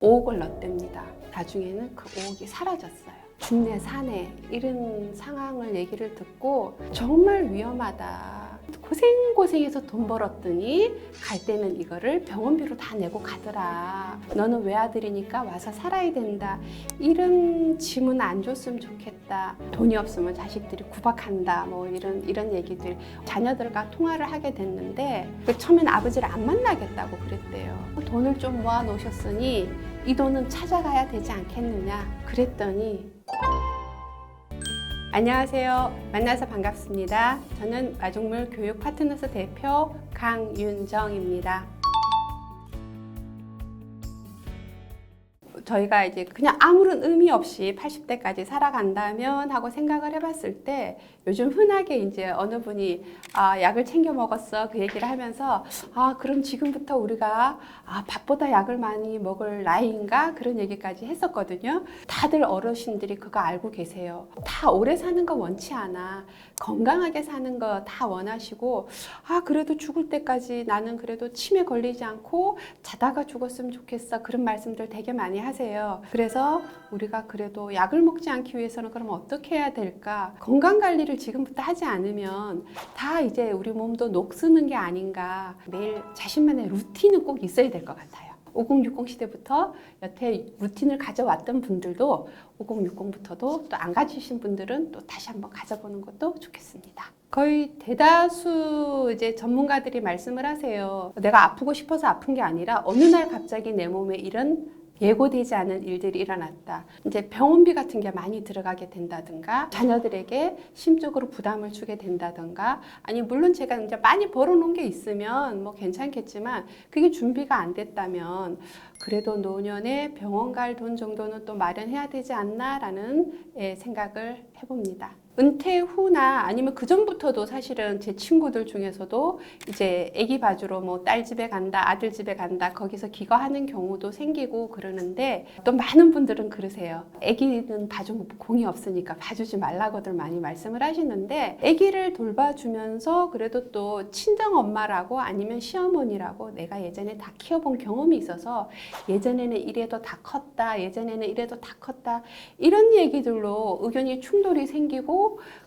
5억을 넣었답니다. 나중에는 그 5억이 사라졌어요. 중내 산에 이런 상황을 얘기를 듣고 정말 위험하다. 고생고생해서 돈 벌었더니 갈 때는 이거를 병원비로 다 내고 가더라. 너는 외아들이니까 와서 살아야 된다. 이런 짐은 안 줬으면 좋겠다. 돈이 없으면 자식들이 구박한다. 뭐 이런 이런 얘기들 자녀들과 통화를 하게 됐는데 그 처음엔 아버지를 안 만나겠다고 그랬대요. 돈을 좀 모아 놓으셨으니 이 돈은 찾아가야 되지 않겠느냐. 그랬더니 안녕하세요. 만나서 반갑습니다. 저는 마중물 교육 파트너스 대표 강윤정입니다. 저희가 이제 그냥 아무런 의미 없이 80대까지 살아간다면 하고 생각을 해봤을 때 요즘 흔하게 이제 어느 분이 아, 약을 챙겨 먹었어 그 얘기를 하면서 아, 그럼 지금부터 우리가 아, 밥보다 약을 많이 먹을 나이인가 그런 얘기까지 했었거든요. 다들 어르신들이 그거 알고 계세요. 다 오래 사는 거 원치 않아. 건강하게 사는 거 다 원하시고 아, 그래도 죽을 때까지 나는 그래도 치매 걸리지 않고 자다가 죽었으면 좋겠어. 그런 말씀들 되게 많이 하세요. 그래서 우리가 그래도 약을 먹지 않기 위해서는 그럼 어떻게 해야 될까? 건강 관리를 지금부터 하지 않으면 다 이제 우리 몸도 녹쓰는 게 아닌가. 매일 자신만의 루틴은 꼭 있어야 될 것 같아요. 5060 시대부터 여태 루틴을 가져왔던 분들도 5060부터도 또 안 가지신 분들은 또 다시 한번 가져보는 것도 좋겠습니다. 거의 대다수 이제 전문가들이 말씀을 하세요. 내가 아프고 싶어서 아픈 게 아니라 어느 날 갑자기 내 몸에 이런 예고되지 않은 일들이 일어났다. 이제 병원비 같은 게 많이 들어가게 된다든가, 자녀들에게 심적으로 부담을 주게 된다든가, 아니, 물론 제가 이제 많이 벌어놓은 게 있으면 뭐 괜찮겠지만, 그게 준비가 안 됐다면, 그래도 노년에 병원 갈 돈 정도는 또 마련해야 되지 않나라는 예, 생각을 해봅니다. 은퇴 후나 아니면 그 전부터도 사실은 제 친구들 중에서도 이제 아기 봐주러 뭐 딸 집에 간다, 아들 집에 간다, 거기서 기거하는 경우도 생기고 그러는데 또 많은 분들은 그러세요. 아기는 봐주면 공이 없으니까 봐주지 말라고들 많이 말씀을 하시는데 아기를 돌봐주면서 그래도 또 친정 엄마라고 아니면 시어머니라고 내가 예전에 다 키워본 경험이 있어서 예전에는 이래도 다 컸다, 예전에는 이래도 다 컸다 이런 얘기들로 의견이 충돌이 생기고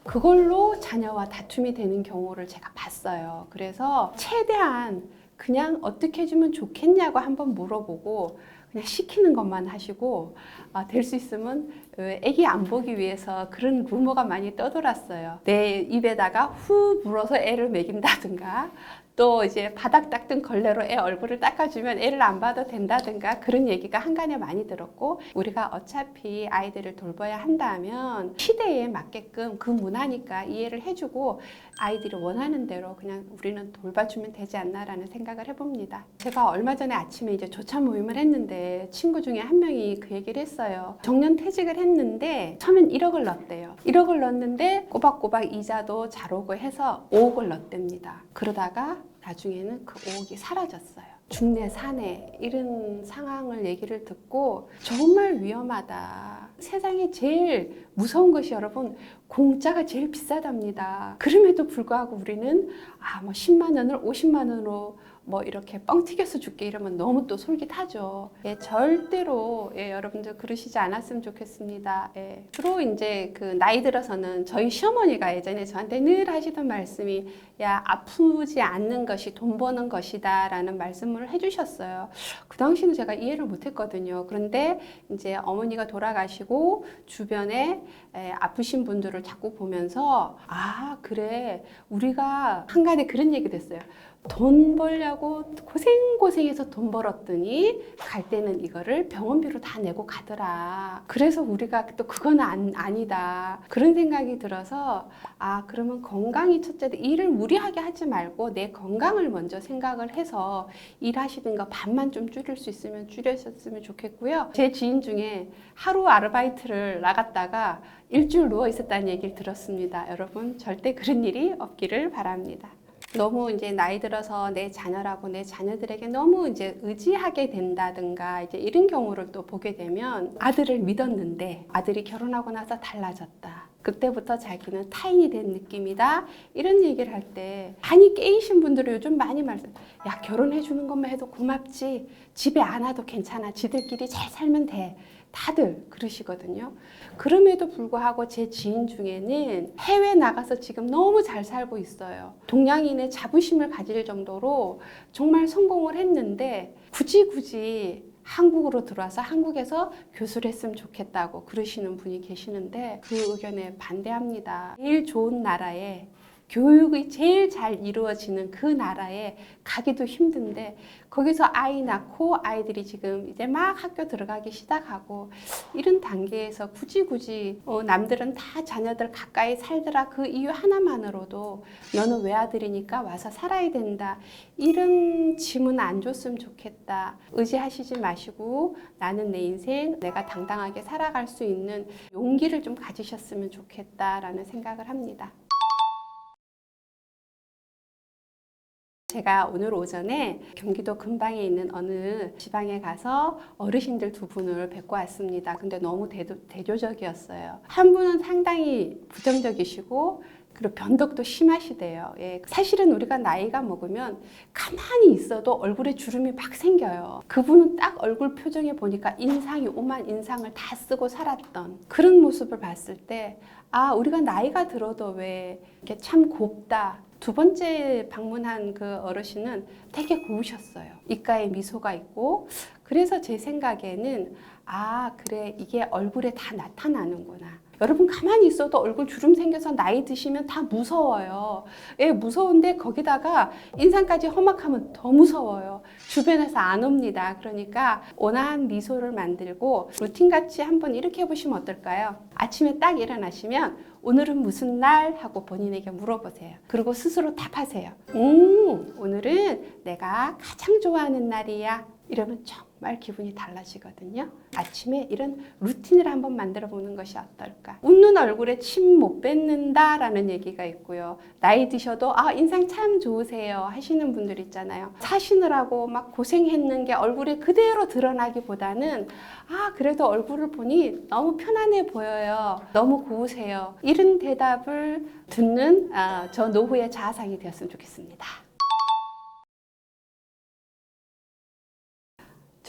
그걸로 자녀와 다툼이 되는 경우를 제가 봤어요. 그래서 최대한 그냥 어떻게 해주면 좋겠냐고 한번 물어보고 그냥 시키는 것만 하시고 아, 될 수 있으면 어, 애기 안 보기 위해서 그런 루머가 많이 떠돌았어요. 내 입에다가 후 불어서 애를 먹인다든가 또 이제 바닥 닦던 걸레로 애 얼굴을 닦아주면 애를 안 봐도 된다든가 그런 얘기가 한간에 많이 들었고 우리가 어차피 아이들을 돌봐야 한다면 시대에 맞게끔 그 문화니까 이해를 해주고 아이들이 원하는 대로 그냥 우리는 돌봐주면 되지 않나라는 생각을 해봅니다. 제가 얼마 전에 아침에 이제 조차 모임을 했는데 친구 중에 한 명이 그 얘기를 했어요. 정년 퇴직을 했는데 처음엔 1억을 넣었대요. 1억을 넣었는데 꼬박꼬박 이자도 잘 오고 해서 5억을 넣었답니다. 그러다가 나중에는 그 5억이 사라졌어요. 중내 산에 이런 상황을 얘기를 듣고 정말 위험하다. 세상에 제일 무서운 것이 여러분 공짜가 제일 비싸답니다. 그럼에도 불구하고 우리는 아 뭐 10만 원을 50만 원으로 뭐 이렇게 뻥 튀겨서 줄게 이러면 너무 또 솔깃하죠. 예, 절대로 예, 여러분들 그러시지 않았으면 좋겠습니다. 예, 주로 이제 그 나이 들어서는 저희 시어머니가 예전에 저한테 늘 하시던 말씀이 야 아프지 않는 것이 돈 버는 것이다라는 말씀을 해주셨어요. 그 당시는 제가 이해를 못했거든요. 그런데 이제 어머니가 돌아가시고 주변에 에, 아프신 분들을 자꾸 보면서 아 그래 우리가 한간에 그런 얘기도 했어요. 돈 벌려고 고생고생해서 돈 벌었더니 갈 때는 이거를 병원비로 다 내고 가더라. 그래서 우리가 또 그건 안, 아니다. 그런 생각이 들어서 아, 그러면 건강이 첫째다. 일을 무리하게 하지 말고 내 건강을 먼저 생각을 해서 일하시는 거 반만 좀 줄일 수 있으면 줄였으면 좋겠고요. 제 지인 중에 하루 아르바이트를 나갔다가 일주일 누워 있었다는 얘기를 들었습니다. 여러분, 절대 그런 일이 없기를 바랍니다. 너무 이제 나이 들어서 내 자녀라고 내 자녀들에게 너무 이제 의지하게 된다든가 이제 이런 경우를 또 보게 되면 아들을 믿었는데 아들이 결혼하고 나서 달라졌다. 그때부터 자기는 타인이 된 느낌이다. 이런 얘기를 할 때 많이 깨이신 분들이 요즘 많이 말씀. 야 결혼해 주는 것만 해도 고맙지. 집에 안 와도 괜찮아. 지들끼리 잘 살면 돼. 다들 그러시거든요. 그럼에도 불구하고 제 지인 중에는 해외 나가서 지금 너무 잘 살고 있어요. 동양인의 자부심을 가질 정도로 정말 성공을 했는데 굳이 굳이 한국으로 들어와서 한국에서 교수를 했으면 좋겠다고 그러시는 분이 계시는데 그 의견에 반대합니다. 제일 좋은 나라에 교육이 제일 잘 이루어지는 그 나라에 가기도 힘든데 거기서 아이 낳고 아이들이 지금 이제 막 학교 들어가기 시작하고 이런 단계에서 굳이 굳이 어, 남들은 다 자녀들 가까이 살더라. 그 이유 하나만으로도 너는 외아들이니까 와서 살아야 된다. 이런 짐은 안 줬으면 좋겠다. 의지하시지 마시고 나는 내 인생 내가 당당하게 살아갈 수 있는 용기를 좀 가지셨으면 좋겠다라는 생각을 합니다. 제가 오늘 오전에 경기도 근방에 있는 어느 지방에 가서 어르신들 두 분을 뵙고 왔습니다. 근데 너무 대조, 대조적이었어요. 한 분은 상당히 부정적이시고 그리고 변덕도 심하시대요. 예, 사실은 우리가 나이가 먹으면 가만히 있어도 얼굴에 주름이 막 생겨요. 그분은 딱 얼굴 표정에 보니까 인상이 오만 인상을 다 쓰고 살았던 그런 모습을 봤을 때, 아, 우리가 나이가 들어도 왜 이렇게 참 곱다. 두 번째 방문한 그 어르신은 되게 고우셨어요. 입가에 미소가 있고, 그래서 제 생각에는, 아, 그래, 이게 얼굴에 다 나타나는구나. 여러분 가만히 있어도 얼굴 주름 생겨서 나이 드시면 다 무서워요. 예, 무서운데 거기다가 인상까지 험악하면 더 무서워요. 주변에서 안 옵니다. 그러니까 온화한 미소를 만들고 루틴같이 한번 이렇게 해보시면 어떨까요? 아침에 딱 일어나시면 오늘은 무슨 날? 하고 본인에게 물어보세요. 그리고 스스로 답하세요. 음, 오늘은 내가 가장 좋아하는 날이야. 이러면 정말 기분이 달라지거든요. 아침에 이런 루틴을 한번 만들어 보는 것이 어떨까? 웃는 얼굴에 침 못 뱉는다라는 얘기가 있고요. 나이 드셔도 아, 인상 참 좋으세요 하시는 분들 있잖아요. 사시느라고 막 고생했는 게 얼굴에 그대로 드러나기보다는 아, 그래도 얼굴을 보니 너무 편안해 보여요. 너무 고우세요. 이런 대답을 듣는 아, 저 노후의 자아상이 되었으면 좋겠습니다.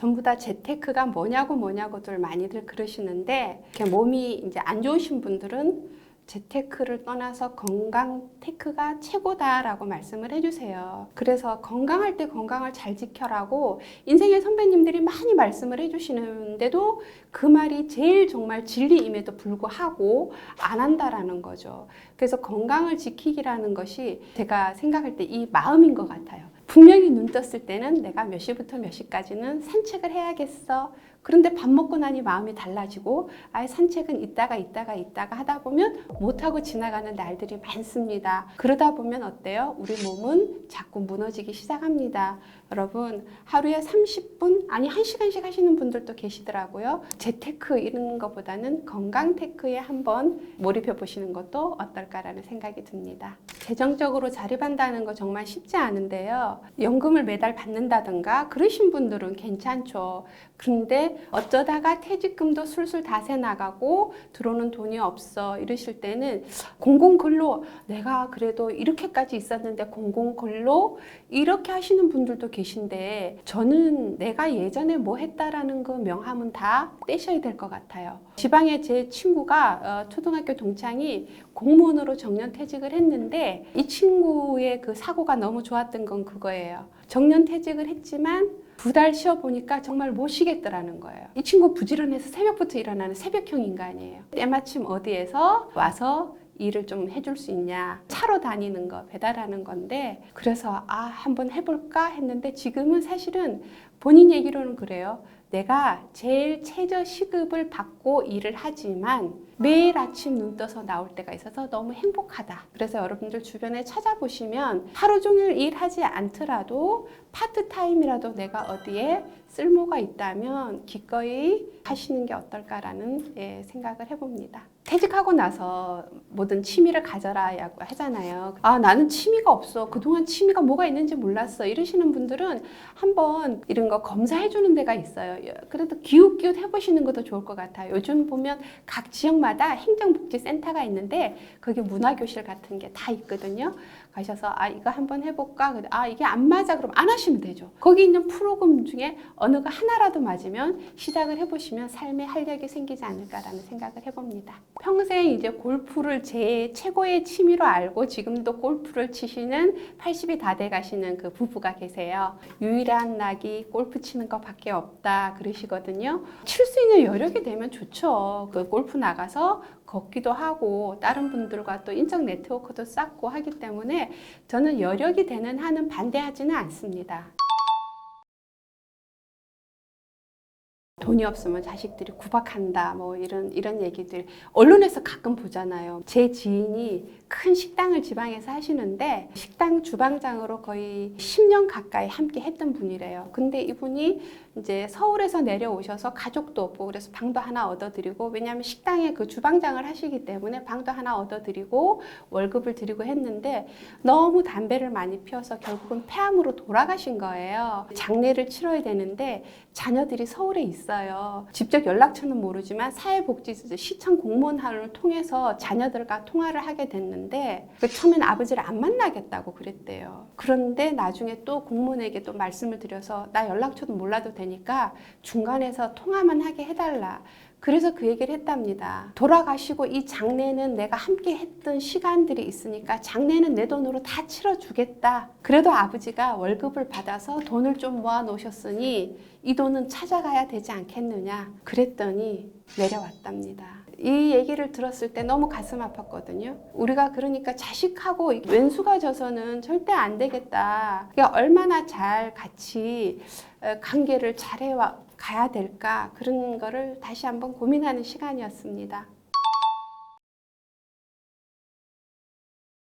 전부 다 재테크가 뭐냐고 뭐냐고들 많이들 그러시는데 이렇게 몸이 이제 안 좋으신 분들은 재테크를 떠나서 건강 테크가 최고다라고 말씀을 해주세요. 그래서 건강할 때 건강을 잘 지켜라고 인생의 선배님들이 많이 말씀을 해주시는데도 그 말이 제일 정말 진리임에도 불구하고 안 한다라는 거죠. 그래서 건강을 지키기라는 것이 제가 생각할 때 이 마음인 것 같아요. 분명히 눈 떴을 때는 내가 몇 시부터 몇 시까지는 산책을 해야겠어. 그런데 밥 먹고 나니 마음이 달라지고 아예 산책은 이따가 이따가 이따가 하다 보면 못하고 지나가는 날들이 많습니다. 그러다 보면 어때요? 우리 몸은 자꾸 무너지기 시작합니다. 여러분 하루에 30분 아니 1시간씩 하시는 분들도 계시더라고요. 재테크 이런 것보다는 건강 테크에 한번 몰입해 보시는 것도 어떨까라는 생각이 듭니다. 재정적으로 자립한다는 거 정말 쉽지 않은데요. 연금을 매달 받는다든가 그러신 분들은 괜찮죠. 그런데 어쩌다가 퇴직금도 술술 다새 나가고 들어오는 돈이 없어 이러실 때는 공공근로 내가 그래도 이렇게까지 있었는데 공공근로 이렇게 하시는 분들도 계신데 저는 내가 예전에 뭐 했다라는 그 명함은 다 떼셔야 될 것 같아요. 지방에 제 친구가 어, 초등학교 동창이 공무원으로 정년퇴직을 했는데 이 친구의 그 사고가 너무 좋았던 건 그거예요. 정년퇴직을 했지만 두 달 쉬어 보니까 정말 못 쉬겠더라는 거예요. 이 친구 부지런해서 새벽부터 일어나는 새벽형 인간이에요. 때마침 어디에서 와서 일을 좀 해줄 수 있냐. 차로 다니는 거, 배달하는 건데, 그래서 아, 한번 해볼까 했는데 지금은 사실은 본인 얘기로는 그래요. 내가 제일 최저 시급을 받고 일을 하지만 매일 아침 눈 떠서 나올 때가 있어서 너무 행복하다. 그래서 여러분들 주변에 찾아보시면 하루 종일 일하지 않더라도 파트타임이라도 내가 어디에 쓸모가 있다면 기꺼이 하시는 게 어떨까라는 예, 생각을 해봅니다. 퇴직하고 나서 모든 취미를 가져라 라고 하잖아요. 아, 나는 취미가 없어. 그동안 취미가 뭐가 있는지 몰랐어. 이러시는 분들은 한번 이런 거 검사해 주는 데가 있어요. 그래도 기웃기웃 해보시는 것도 좋을 것 같아요. 요즘 보면 각 지역마다 행정복지센터가 있는데 거기 문화교실 같은 게 다 있거든요. 가셔서 아 이거 한번 해볼까? 근데 아 이게 안 맞아 그럼 안 하시면 되죠. 거기 있는 프로그램 중에 어느 거 하나라도 맞으면 시작을 해보시면 삶에 활력이 생기지 않을까라는 생각을 해봅니다. 평생 이제 골프를 제 최고의 취미로 알고 지금도 골프를 치시는 80이 다 돼 가시는 그 부부가 계세요. 유일한 낙이 골프 치는 것밖에 없다 그러시거든요. 칠 수 있는 여력이 되면 좋죠. 그 골프 나가서 걷기도 하고 다른 분들과 또 인적 네트워크도 쌓고 하기 때문에 저는 여력이 되는 한은 반대하지는 않습니다. 돈이 없으면 자식들이 구박한다 뭐 이런 이런 얘기들 언론에서 가끔 보잖아요. 제 지인이 큰 식당을 지방에서 하시는데 식당 주방장으로 거의 10년 가까이 함께 했던 분이래요. 근데 이분이 이제 서울에서 내려오셔서 가족도 없고 그래서 방도 하나 얻어드리고 왜냐하면 식당에 그 주방장을 하시기 때문에 방도 하나 얻어드리고 월급을 드리고 했는데 너무 담배를 많이 피워서 결국은 폐암으로 돌아가신 거예요. 장례를 치러야 되는데 자녀들이 서울에 있어 요. 직접 연락처는 모르지만 사회복지사 시청 공무원을 통해서 자녀들과 통화를 하게 됐는데 그 처음엔 아버지를 안 만나겠다고 그랬대요. 그런데 나중에 또 공무원에게 또 말씀을 드려서 나 연락처도 몰라도 되니까 중간에서 통화만 하게 해달라. 그래서 그 얘기를 했답니다. 돌아가시고 이 장례는 내가 함께 했던 시간들이 있으니까 장례는 내 돈으로 다 치러주겠다. 그래도 아버지가 월급을 받아서 돈을 좀 모아 놓으셨으니 이 돈은 찾아가야 되지 않겠느냐. 그랬더니 내려왔답니다. 이 얘기를 들었을 때 너무 가슴 아팠거든요. 우리가 그러니까 자식하고 왼수가 져서는 절대 안 되겠다. 그러니까 얼마나 잘 같이 어, 관계를 잘해 가야 될까 그런 거를 다시 한번 고민하는 시간이었습니다.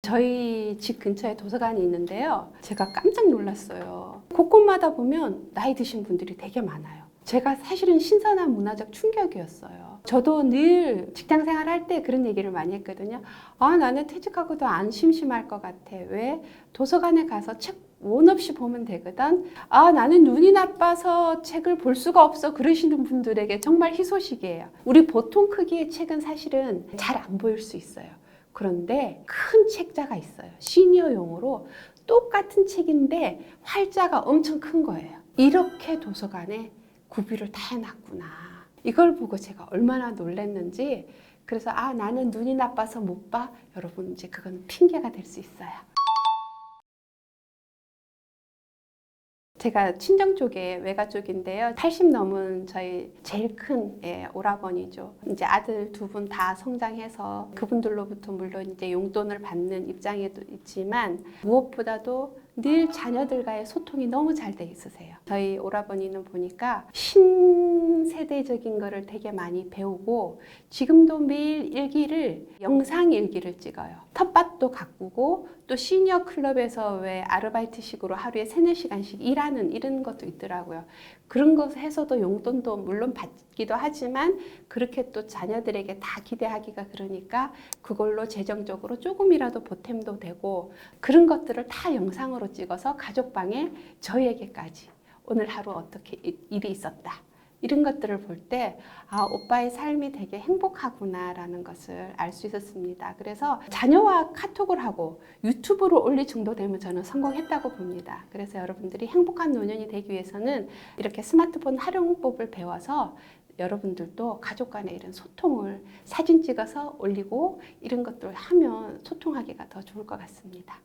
저희 집 근처에 도서관이 있는데요. 제가 깜짝 놀랐어요. 곳곳마다 보면 나이 드신 분들이 되게 많아요. 제가 사실은 신선한 문화적 충격이었어요. 저도 늘 직장 생활 할 때 그런 얘기를 많이 했거든요. 아, 나는 퇴직하고도 안 심심할 것 같아. 왜? 도서관에 가서 책 원 없이 보면 되거든. 아, 나는 눈이 나빠서 책을 볼 수가 없어. 그러시는 분들에게 정말 희소식이에요. 우리 보통 크기의 책은 사실은 잘 안 보일 수 있어요. 그런데 큰 책자가 있어요. 시니어용으로 똑같은 책인데 활자가 엄청 큰 거예요. 이렇게 도서관에 구비를 다 해놨구나. 이걸 보고 제가 얼마나 놀랐는지 그래서 아 나는 눈이 나빠서 못 봐. 여러분 이제 그건 핑계가 될 수 있어요. 제가 친정 쪽에 외가 쪽인데요. 80 넘은 저희 제일 큰 예, 오라버니죠. 이제 아들 두 분 다 성장해서 그분들로부터 물론 이제 용돈을 받는 입장에도 있지만 무엇보다도 늘 자녀들과의 소통이 너무 잘 돼 있으세요. 저희 오라버니는 보니까 신세대적인 거를 되게 많이 배우고 지금도 매일 일기를 영상 일기를 찍어요. 텃밭도 가꾸고 또 시니어 클럽에서 왜 아르바이트식으로 하루에 세네 시간씩 일하는 이런 것도 있더라고요. 그런 것 해서도 용돈도 물론 받기도 하지만 그렇게 또 자녀들에게 다 기대하기가 그러니까 그걸로 재정적으로 조금이라도 보탬도 되고 그런 것들을 다 영상으로 찍어서 가족방에 저희에게까지 오늘 하루 어떻게 일이 있었다. 이런 것들을 볼 때, 아, 오빠의 삶이 되게 행복하구나라는 것을 알 수 있었습니다. 그래서 자녀와 카톡을 하고 유튜브로 올릴 정도 되면 저는 성공했다고 봅니다. 그래서 여러분들이 행복한 노년이 되기 위해서는 이렇게 스마트폰 활용법을 배워서 여러분들도 가족 간의 이런 소통을 사진 찍어서 올리고 이런 것들을 하면 소통하기가 더 좋을 것 같습니다.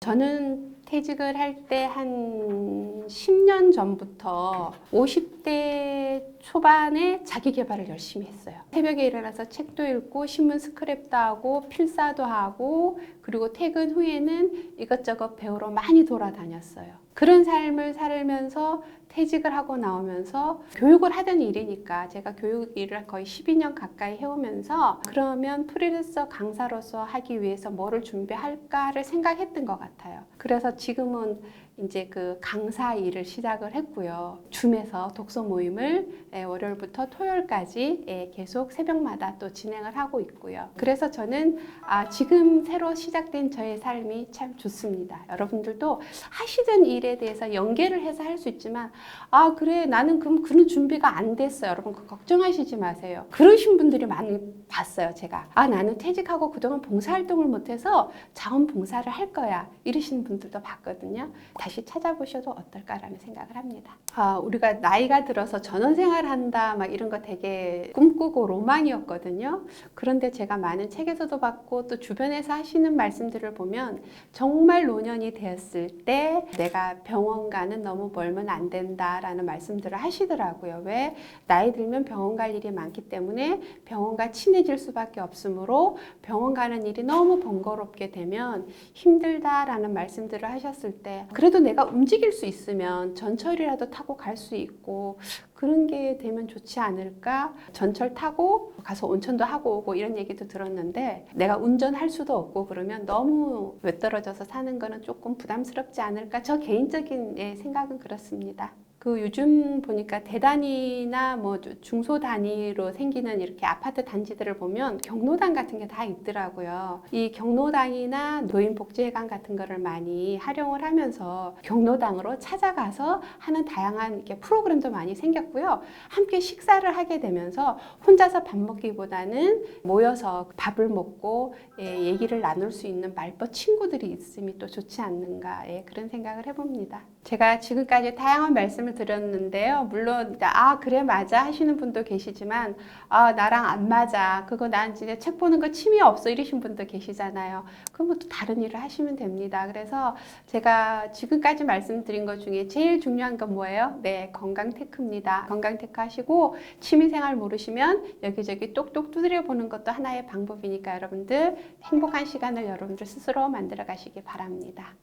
저는 퇴직을 할 때 한 10년 전부터 50대 초반에 자기 개발을 열심히 했어요. 새벽에 일어나서 책도 읽고 신문 스크랩도 하고 필사도 하고 그리고 퇴근 후에는 이것저것 배우러 많이 돌아다녔어요. 그런 삶을 살면서 퇴직을 하고 나오면서 교육을 하던 일이니까 제가 교육 일을 거의 12년 가까이 해오면서 그러면 프리랜서 강사로서 하기 위해서 뭐를 준비할까를 생각했던 것 같아요. 그래서 지금은 이제 그 강사 일을 시작을 했고요. 줌에서 독서 모임을 예, 월요일부터 토요일까지 예, 계속 새벽마다 또 진행을 하고 있고요. 그래서 저는 아, 지금 새로 시작된 저의 삶이 참 좋습니다. 여러분들도 하시던 일에 대해서 연계를 해서 할 수 있지만 아 그래 나는 그럼 그런 준비가 안 됐어요. 여러분 그 걱정하시지 마세요. 그러신 분들이 많이 봤어요. 제가 아 나는 퇴직하고 그동안 봉사활동을 못해서 자원봉사를 할 거야 이러시는 분들도 봤거든요. 다시 찾아보셔도 어떨까라는 생각을 합니다. 아 우리가 나이가 들어서 전원 생활한다 막 이런 거 되게 꿈꾸고 로망이었거든요. 그런데 제가 많은 책에서도 봤고 또 주변에서 하시는 말씀들을 보면 정말 노년이 되었을 때 내가 병원 가는 너무 멀면 안 된다라는 말씀들을 하시더라고요. 왜? 나이 들면 병원 갈 일이 많기 때문에 병원과 친해질 수밖에 없으므로 병원 가는 일이 너무 번거롭게 되면 힘들다라는 말씀들을 하셨을 때 그래도 내가 움직일 수 있으면 전철이라도 타고 갈 수 있고 그런 게 되면 좋지 않을까? 전철 타고 가서 온천도 하고 오고 이런 얘기도 들었는데 내가 운전할 수도 없고 그러면 너무 외떨어져서 사는 거는 조금 부담스럽지 않을까? 저 개인적인 예, 생각은 그렇습니다. 그 요즘 보니까 대단위나 뭐 중소 단위로 생기는 이렇게 아파트 단지들을 보면 경로당 같은 게 다 있더라고요. 이 경로당이나 노인복지회관 같은 거를 많이 활용을 하면서 경로당으로 찾아가서 하는 다양한 이렇게 프로그램도 많이 생겼고요. 함께 식사를 하게 되면서 혼자서 밥 먹기보다는 모여서 밥을 먹고 예, 얘기를 나눌 수 있는 말벗 친구들이 있음이 또 좋지 않는가 예, 그런 생각을 해봅니다. 제가 지금까지 다양한 말씀을 드렸는데요. 물론 아 그래 맞아 하시는 분도 계시지만 아 나랑 안 맞아 그거 난 진짜 책 보는 거 취미 없어 이러신 분도 계시잖아요. 그럼 또 다른 일을 하시면 됩니다. 그래서 제가 지금까지 말씀드린 것 중에 제일 중요한 건 뭐예요? 네 건강 테크입니다. 건강 테크 하시고 취미 생활 모르시면 여기저기 똑똑 두드려 보는 것도 하나의 방법이니까 여러분들 행복한 시간을 여러분들 스스로 만들어 가시기 바랍니다.